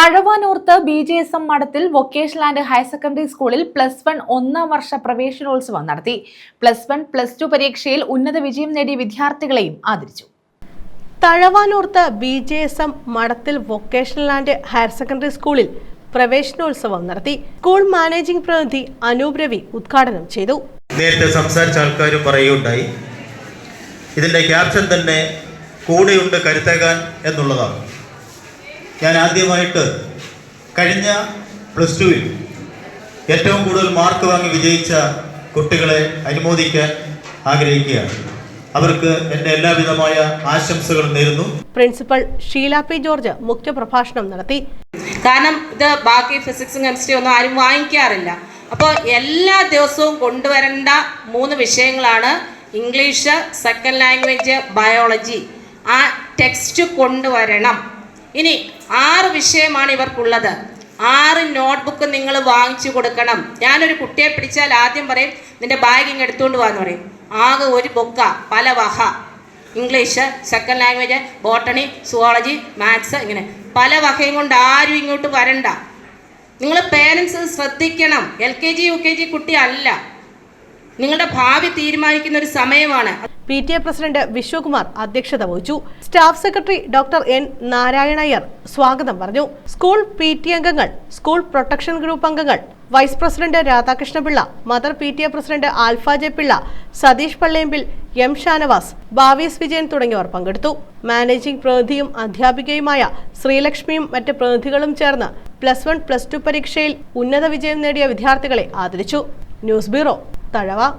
തഴവാനോർത്ത് B J S M Madathil vocational and higher secondary സ്കൂളിൽ plus one ഒന്നാം വർഷ പ്രവേശനോത്സവം നടത്തി. പ്ലസ് വൺ പ്ലസ് ടു പരീക്ഷയിൽ ഉന്നത വിജയം നേടിയ വിദ്യാർത്ഥികളെയും ആദരിച്ചു. തഴവാനൂർത്ത് B J S M Madathil vocational and higher secondary സ്കൂളിൽ പ്രവേശനോത്സവം നടത്തി. സ്കൂൾ മാനേജിംഗ് പ്രതിനിധി അനൂപ് രവി ഉദ്ഘാടനം ചെയ്തു. നേരത്തെ സംസാരിച്ച ആൾക്കാർ പറയുകയുണ്ടായി. ഇതിന്റെ ക്യാപ്ഷൻ തന്നെ കൂടെയുണ്ട് കരുത്തേകാൻ എന്നുള്ളതാണ്. ഞാൻ ആദ്യമായിട്ട് കഴിഞ്ഞ പ്ലസ് ടുവിൽ ഏറ്റവും കൂടുതൽ മാർക്ക് വാങ്ങി വിജയിച്ച കുട്ടികളെ അനുമോദിക്കാൻ ആഗ്രഹിക്കുകയാണ്. അവർക്ക് എന്റെ എല്ലാവിധമായ ആശംസകളും നേരുന്നു. പ്രിൻസിപ്പൽ ഷീല പി ജോർജ് മുഖ്യപ്രഭാഷണം നടത്തി. കാരണം ഇത് ബാക്കി ഫിസിക്സും കെമിസ്ട്രി ഒന്നും ആരും വാങ്ങിക്കാറില്ല. അപ്പോൾ എല്ലാ ദിവസവും കൊണ്ടുവരേണ്ട മൂന്ന് വിഷയങ്ങളാണ് ഇംഗ്ലീഷ് സെക്കൻഡ് ലാംഗ്വേജ് ബയോളജി ആ ടെക്സ്റ്റ് കൊണ്ടുവരണം. ഇനി ആറ് വിഷയമാണ് ഇവർക്കുള്ളത്. ആറ് നോട്ട്ബുക്ക് നിങ്ങൾ വാങ്ങിച്ചു കൊടുക്കണം. ഞാനൊരു കുട്ടിയെ പിടിച്ചാൽ ആദ്യം പറയും നിന്റെ ബാഗ് ഇങ്ങ് എടുത്തുകൊണ്ട് പോകാന്ന് പറയും. ആകെ ഒരു ബുക്ക പല വഹ English second language botany zoology maths ഇങ്ങനെ. പല വകയും കൊണ്ട് ആരും ഇങ്ങോട്ട് വരണ്ട. നിങ്ങൾ പേരൻസ് ശ്രദ്ധിക്കണം. L K G U K G കുട്ടി അല്ല. നിങ്ങളുടെ ഭാവി തീരുമാനിക്കുന്ന ഒരു സമയമാണ്. P T A president Vishwakumar അധ്യക്ഷത വഹിച്ചു. Staff secretary doctor N Narayanayyar സ്വാഗതം പറഞ്ഞു. സ്കൂൾ പി ടി അംഗങ്ങൾ സ്കൂൾ പ്രൊട്ടക്ഷൻ ഗ്രൂപ്പ് അംഗങ്ങൾ vice president Radhakrishnapillai mother P T A president Alpha J Pillai Satheesh Pallayambil M Shanavas Bhavees Vijayan തുടങ്ങിയവർ പങ്കെടുത്തു. Managing പ്രതിനിധിയും അധ്യാപികയുമായ ശ്രീലക്ഷ്മിയും മറ്റ് പ്രതിനിധികളും ചേർന്ന് പ്ലസ് വൺ പ്ലസ് ടു പരീക്ഷയിൽ ഉന്നത വിജയം നേടിയ വിദ്യാർത്ഥികളെ ആദരിച്ചു. News bureau 当然了